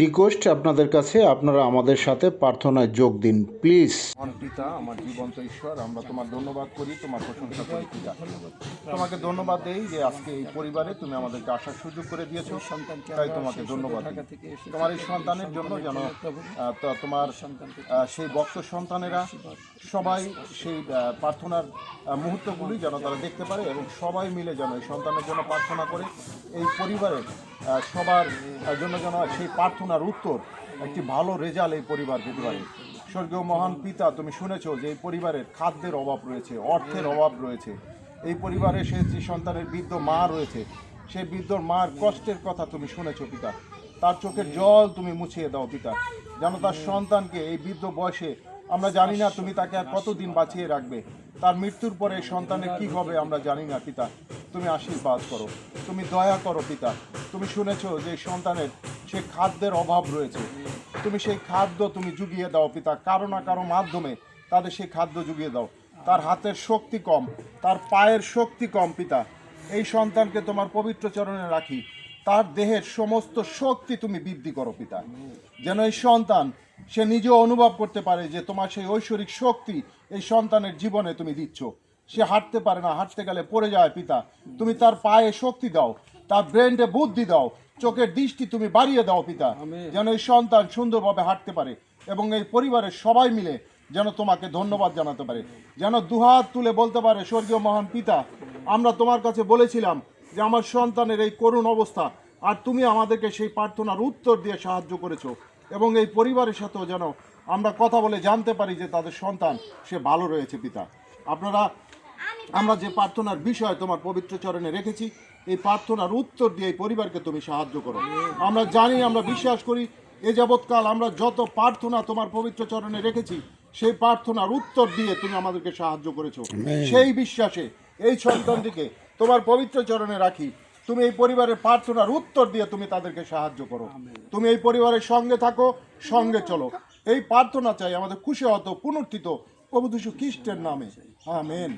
Request আপনাদের কাছে, আপনারা আমাদের সাথে প্রার্থনায় যোগ দিন, প্লিজ। পিতা, আমার জীবন্ত ঈশ্বর, আমরা তোমার ধন্যবাদ করি, তোমার প্রশংসা করি পিতা তোমাকে ধন্যবাদ দেই যে আজকে এই পরিবারে তুমি আমাদেরকে আসার সুযোগ করে দিয়েছ। তাই তোমাকে ধন্যবাদ তোমার এই সন্তানের জন্য যেন তোমার সেই ভক্ত সন্তানেরা সবাই সেই প্রার্থনার মুহূর্তগুলি যেন তারা দেখতে পারে এবং সবাই মিলে যেন এই সন্তানের জন্য প্রার্থনা করে। এই পরিবারের সবার জন্য যেন সেই প্রার্থনার উত্তর, একটি ভালো রেজাল্ট এই পরিবার পেতে পারে। স্বর্গীয় মহান পিতা, তুমি শুনেছো যে এই পরিবারের খাদ্যের অভাব রয়েছে, অর্থের অভাব রয়েছে। এই পরিবারে সে যে সন্তানের বৃদ্ধ মা রয়েছে সেই বৃদ্ধর মার কষ্টের কথা তুমি শুনেছো পিতা। তার চোখের জল তুমি মুছিয়ে দাও পিতা। যেন তার সন্তানকে এই বৃদ্ধ বয়সে, আমরা জানি না তুমি তাকে আর কতদিন বাঁচিয়ে রাখবে। তার মৃত্যুর পরে সন্তানের কি হবে আমরা জানি না পিতা। তুমি আশীর্বাদ করো, তুমি দয়া করো পিতা। তুমি শুনেছো যে সন্তানের সে খাদ্যের অভাব রয়েছে। তুমি সেই খাদ্য তুমি জুগিয়ে দাও পিতা, কারও না কারও মাধ্যমে তাদের সেই খাদ্য জুগিয়ে দাও। তার হাতের শক্তি কম, তার পায়ের শক্তি কম পিতা। এই সন্তানকে তোমার পবিত্র চরণে রাখি। তার দেহের সমস্ত শক্তি তুমি বৃদ্ধি করো পিতা। যেন এই সন্তান সে নিজেও অনুভব করতে পারে যে তোমার সেই ঐশ্বরিক শক্তি এই সন্তানের জীবনে তুমি দিচ্ছ। সে হাঁটতে পারে না, হাঁটতে গেলে পড়ে যায় পিতা। তুমি তার পায়ে শক্তি দাও, তার ব্রেনে বুদ্ধি দাও চোখের দৃষ্টি তুমি বাড়িয়ে দাও পিতা যেন এই সন্তান সুন্দরভাবে হাঁটতে পারে এবং এই পরিবারের সবাই মিলে যেন তোমাকে ধন্যবাদ জানাতে পারে। যেন দুহাত তুলে বলতে পারে স্বর্গীয় মহান পিতা আমরা তোমার কাছে বলেছিলাম যে আমার সন্তানের এই করুণ অবস্থা আর তুমি আমাদেরকে সেই প্রার্থনার উত্তর দিয়ে সাহায্য করেছ এবং এই পরিবারের সাথেও যেন আমরা কথা বলে জানতে পারি যে তাদের সন্তান সে ভালো রয়েছে পিতা। আপনারা আমরা যে প্রার্থনার বিষয় তোমার পবিত্র চরণে রেখেছি এই প্রার্থনার উত্তর দিয়ে এই পরিবারকে তুমি সাহায্য করো। আমরা জানি আমরা বিশ্বাস করি এ যাবৎকাল আমরা যত প্রার্থনা তোমার পবিত্র চরণে রেখেছি সেই প্রার্থনার উত্তর দিয়ে তুমি আমাদেরকে সাহায্য করেছ। সেই বিশ্বাসে এই সন্তানটিকে তোমার পবিত্র চরণে রাখি। তুমি এই পরিবারের প্রার্থনার উত্তর দিয়ে তুমি তাদেরকে সাহায্য করো। তুমি এই পরিবারের সঙ্গে থাকো সঙ্গে চলো। এই প্রার্থনা চাই আমাদের খুশি হতো পুনর্থিত প্রভু যীশু খ্রিস্টের নামে। আমেন